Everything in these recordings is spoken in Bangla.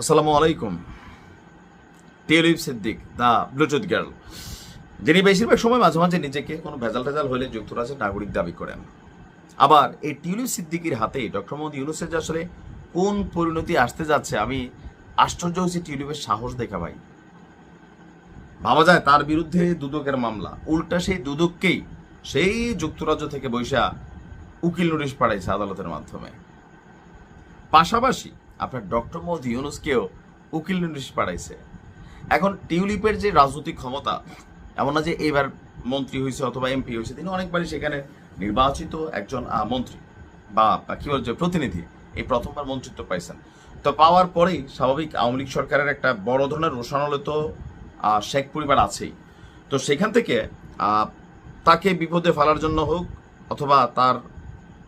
আসসালামু আলাইকুম। Tulip Siddiq, the Bluetooth girl. যিনি বেশিরভাগ সময় মাঝে মাঝে নিজেকে কোনো ভেজাল টেজাল হলে যুক্তরাজ্যের নাগরিক দাবি করেন। আবার এই টিউলিপ সিদ্দিকির হাতে ডক্টর মোহাম্মদ ইউনুসের যে আসলে কোন পরিণতি আসতে যাচ্ছে, আমি আশ্চর্য হয়েছি টিউলিপের সাহস দেখা ভাই। ভাবা যায় তার বিরুদ্ধে দুদকের মামলা। উল্টা সেই দুদককেই সেই যুক্তরাজ্য থেকে বৈশা উকিল নোটিশ পাঠাইছে আদালতের মাধ্যমে। পাশাপাশি আপনার ডক্টর মোহাম্মদ ইউনুসকেও উকিল নোটিশ পাঠাইছে। এখন টিউলিপের যে রাজনৈতিক ক্ষমতা, এমন না যে এবার মন্ত্রী হয়েছে অথবা এমপি হয়েছে তিনি অনেকবারই সেখানে নির্বাচিত একজন মন্ত্রী বা কি বলছে প্রতিনিধি, এই প্রথমবার মন্ত্রিত্ব পাইছেন। তো পাওয়ার পরেই স্বাভাবিক আওয়ামী লীগ সরকারের একটা বড় ধরনের রোষানলে তো শেখ পরিবার আছেই। তো সেখান থেকে তাকে বিপদে ফেলার জন্য হোক অথবা তার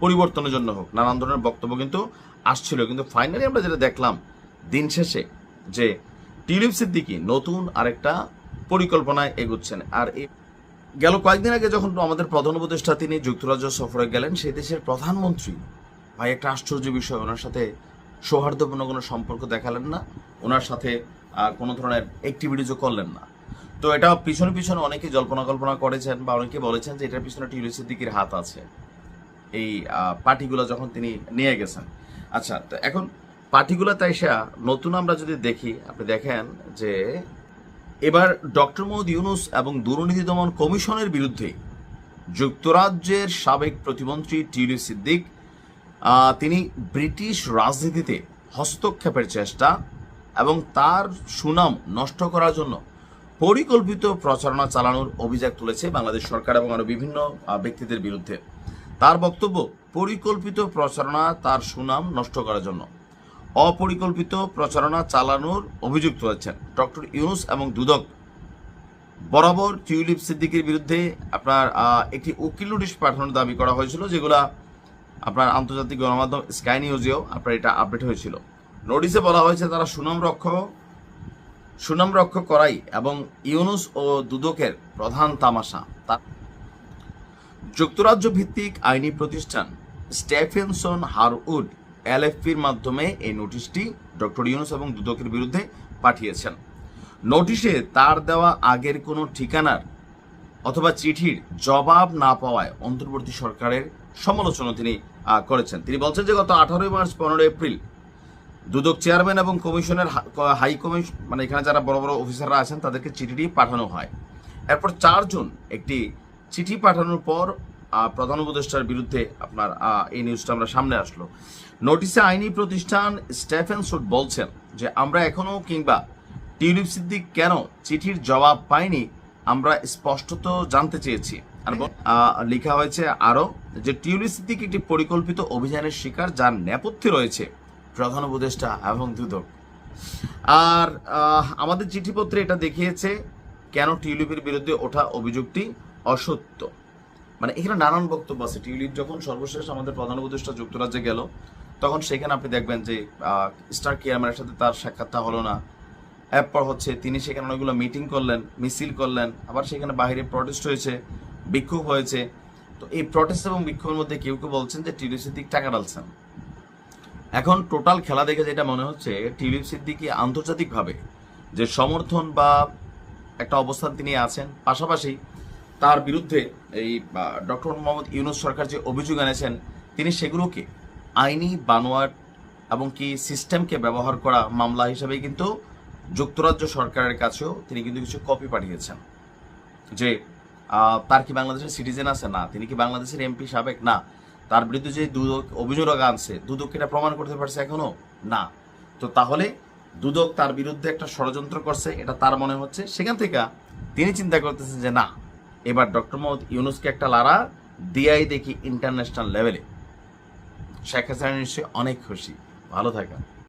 পরিবর্তনের জন্য হোক, নানান ধরনের বক্তব্য কিন্তু আসছিল, কিন্তু ফাইনালি আমরা যেটা দেখলাম দিন শেষে যে টিউলিপ সিদ্দিকি নতুন আরেকটা পরিকল্পনায় এগুচ্ছেন। আর এই গেল কয়েকদিন আগে যখন আমাদের প্রধান উপদেষ্টা তিনি যুক্তরাজ্য সফরে গেলেন, সেই দেশের প্রধানমন্ত্রী, ভাই, একটা আশ্চর্য বিষয়, ওনার সাথে সৌহার্দ্যপূর্ণ কোনো সম্পর্ক দেখালেন না, ওনার সাথে কোনো ধরনের অ্যাক্টিভিটিজও করলেন না। তো এটা পিছনে পিছনে অনেকে জল্পনা কল্পনা করেছেন বা অনেকে বলেছেন যে এটার পিছনে টিউলিপ সিদ্দিকির হাত আছে। এই পার্টিগুলো যখন তিনি নিয়ে গেছেন। আচ্ছা এখন পার্টিকুলার তাইসা নতুন আমরা যদি দেখি, আপনি দেখেন যে এবার ডক্টর মোহাম্মদ ইউনুস এবং দুর্নীতি দমন কমিশনের বিরুদ্ধে যুক্তরাজ্যের সাবেক প্রতিমন্ত্রী টিউলিপ সিদ্দিক তিনি ব্রিটিশ রাজনীতিতে হস্তক্ষেপের চেষ্টা এবং তার সুনাম নষ্ট করার জন্য পরিকল্পিত প্রচারণা চালানোর অভিযোগ তুলেছে বাংলাদেশ সরকার এবং আরও বিভিন্ন ব্যক্তিদের বিরুদ্ধে। তার বক্তব্য পরিকল্পিত প্রচারণা তার সুনাম নষ্ট করার জন্য। অপরিকল্পিত প্রচারণা চালানোর অভিযুক্ত হয়েছেন ডক্টর ইউনুস এবং দুদক। বরাবর টিউলিপ সিদ্দিকির বিরুদ্ধে আপনার একটি উকিল নোটিশ পাঠানোর দাবি করা হয়েছিল, যেগুলা আপনার আন্তর্জাতিক গণমাধ্যম স্কাই নিউজেও আপনার এটা আপডেট হয়েছিল। নোটিশে বলা হয়েছে তারা সুনাম রক্ষ সুনাম রক্ষ করাই এবং ইউনুস ও দুদকের প্রধান তামাশা। যুক্তরাজ্য ভিত্তিক আইনি প্রতিষ্ঠান স্টেফেনসন হারউড এলএফপির মাধ্যমে এই নোটিশটি ডক্টর ইউনুস এবং দুদকের বিরুদ্ধে পাঠিয়েছেন। নোটিশে তার দেওয়া আগের কোনো ঠিকানার অথবা চিঠির জবাব না পাওয়ায় অন্তর্বর্তী সরকারের সমালোচনা তিনি করেছেন। তিনি বলছেন যে গত আঠারোই মার্চ, পনেরোই এপ্রিল দুদক চেয়ারম্যান এবং কমিশনের হাই কমিশন মানে এখানে যারা বড় বড় অফিসাররা আছেন তাদেরকে চিঠিটি পাঠানো হয়। এরপর চারজন একটি চিঠি পাঠানোর পর প্রধান উপদেষ্টার বিরুদ্ধে আপনার এই নিউজটা আমরা সামনে আসলো। নোটিশে আইনি প্রতিষ্ঠান স্টেফেন সুট বলছেন যে, আমরা এখনও কিংবা টিউলিপ সিদ্দিক কেন চিঠির জবাব পাইনি, আমরা স্পষ্টত জানতে চেয়েছি। আর লেখা হয়েছে আরও যে, টিউলিপ সিদ্দিক একটি পরিকল্পিত অভিযানের শিকার যার নেপথ্যে রয়েছে। প্রধান উপদেষ্টা এবং দুদক। আর আমাদের চিঠিপত্রে এটা দেখিয়েছে, কেন টিউলিপের বিরুদ্ধে ওঠা অভিযোগটি অসত্য? মানে এখানে নানান বক্তব্য আছে। টিউলিপ যখন সর্বশেষ আমাদের প্রধান উপদেষ্টা যুক্তরাজ্যে গেল, তখন সেখানে আপনি দেখবেন যে স্টার কেয়ারম্যানের সাথে তার সাক্ষাৎটা হলো না। এরপর হচ্ছে তিনি সেখানে অনেকগুলো মিটিং করলেন, মিছিল করলেন, আবার সেখানে বাইরে প্রটেস্ট হয়েছে, বিক্ষোভ হয়েছে। তো এই প্রটেস্ট এবং বিক্ষোভের মধ্যে কেউ কেউ বলছেন যে টিউলিপ সিদ্দিক টাকা ডালছেন এখন টোটাল খেলা দেখে যেটা মনে হচ্ছে, টিউলিপ সিদ্দিকি আন্তর্জাতিকভাবে যে সমর্থন বা একটা অবস্থান তিনি আছেন, পাশাপাশি তার বিরুদ্ধে এই ডক্টর মোহাম্মদ ইউনুস সরকার যে অভিযোগ এনেছেন, তিনি সেগুলোকে আইনি, বানোয়াট এবং কি সিস্টেমকে ব্যবহার করা মামলা হিসেবে কিন্তু যুক্তরাজ্য সরকারের কাছেও তিনি কিন্তু কিছু কপি পাঠিয়েছেন। যে তার কি বাংলাদেশের সিটিজেন আছে? না। তিনি কি বাংলাদেশের এমপি সাবেক? না। তার বিরুদ্ধে যে দুদক, অভিযোগ আনছে, দুদক এটা প্রমাণ করতে পারছে এখনও না। তো তাহলে দুদক তার বিরুদ্ধে একটা ষড়যন্ত্র করছে, এটা তার মনে হচ্ছে। সেখান থেকে তিনি চিন্তা করতেছেন যে, না এবার ডক্টর মোহাম্মদ ইউনুসকে একটা লারা দিয়াই দেখি ইন্টারন্যাশনাল লেভেলে শেখ হাসিনা নিশ্চয়ই অনেক খুশি। ভালো থাকা